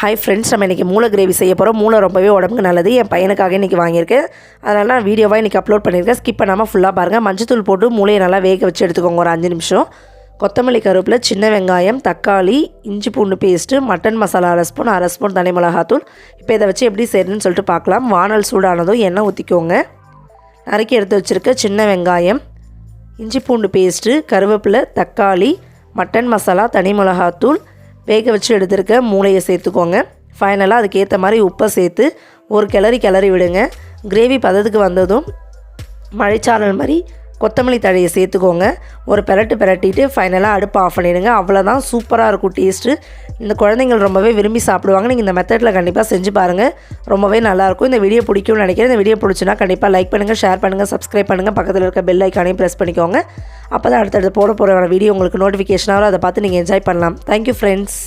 Hi friends நம்ம இன்றைக்கி மூளை கிரேவி செய்ய போகிறோம் மூளை ரொம்பவே உடம்புக்கு நல்லது. என் பையனுக்காக இன்றைக்கி வாங்கியிருக்கேன். அதனால் நான் வீடியோவாக இன்றைக்கி அப்லோட் பண்ணியிருக்கேன். ஸ்கிப் பண்ணாமல் ஃபுல்லாக பாருங்கள் மஞ்சத்தூள் போட்டு மூளையை நல்லா வேக வச்சு எடுத்துக்கோங்க. ஒரு அஞ்சு நிமிஷம். கொத்தமல்லி கருவேப்பிலை சின்ன வெங்காயம் தக்காளி இஞ்சி பூண்டு பேஸ்ட்டு மட்டன் மசாலா அரை ஸ்பூன் அரை ஸ்பூன் தனி மிளகாத்தூள். இப்போ இதை வச்சு எப்படி செய்யணும்னு சொல்லிட்டு பார்க்கலாம். வானல் சூடானதும் எண்ணெய் ஊற்றிக்கோங்க நறுக்கி எடுத்து வச்சுருக்க சின்ன வெங்காயம் இஞ்சி பூண்டு பேஸ்ட்டு கருவேப்பிலை தக்காளி மட்டன் மசாலா தனி மிளகாத்தூள் வேக வச்சு எடுத்துருக்க மூளையை சேர்த்துக்கோங்க. ஃபைனலாக அதுக்கேற்ற மாதிரி உப்பை சேர்த்து ஒரு கிளறி கிளறி விடுங்க. கிரேவி பதத்துக்கு வந்ததும் மழைச்சாரல் மாதிரி கொத்தமல்லி தழையை சேர்த்துக்கோங்க. ஒரு பெரட்டு பெரட்டிட்டு ஃபைனலாக அடுப்பு ஆஃப் பண்ணிடுங்க. அவ்வளோதான் சூப்பராக இருக்கும் டேஸ்ட்டு இந்த குழந்தைங்கள் ரொம்பவே விரும்பி சாப்பிடுவாங்க. நீங்கள் இந்த மெத்தடில் கண்டிப்பாக செஞ்சு பாருங்கள் ரொம்பவே நல்லாயிருக்கும் இந்த வீடியோ பிடிக்கும்னு நினைக்கிறேன். இந்த வீடியோ பிடிச்சுன்னா கண்டிப்பாக லைக் பண்ணுங்கள் ஷேர் பண்ணுங்கள் சப்ஸ்கிரைப் பண்ணுங்கள் பக்கத்தில் இருக்க பெல் ஐக்கானையும் ப்ரெஸ் பண்ணிக்கோங்க. அப்போ தான் அடுத்தடுத்து போட போகிற வீடியோ உங்களுக்கு நோட்டிஃபிகேஷனாக அதை பார்த்து நீங்கள் என்ஜாய் பண்ணலாம். Thank you friends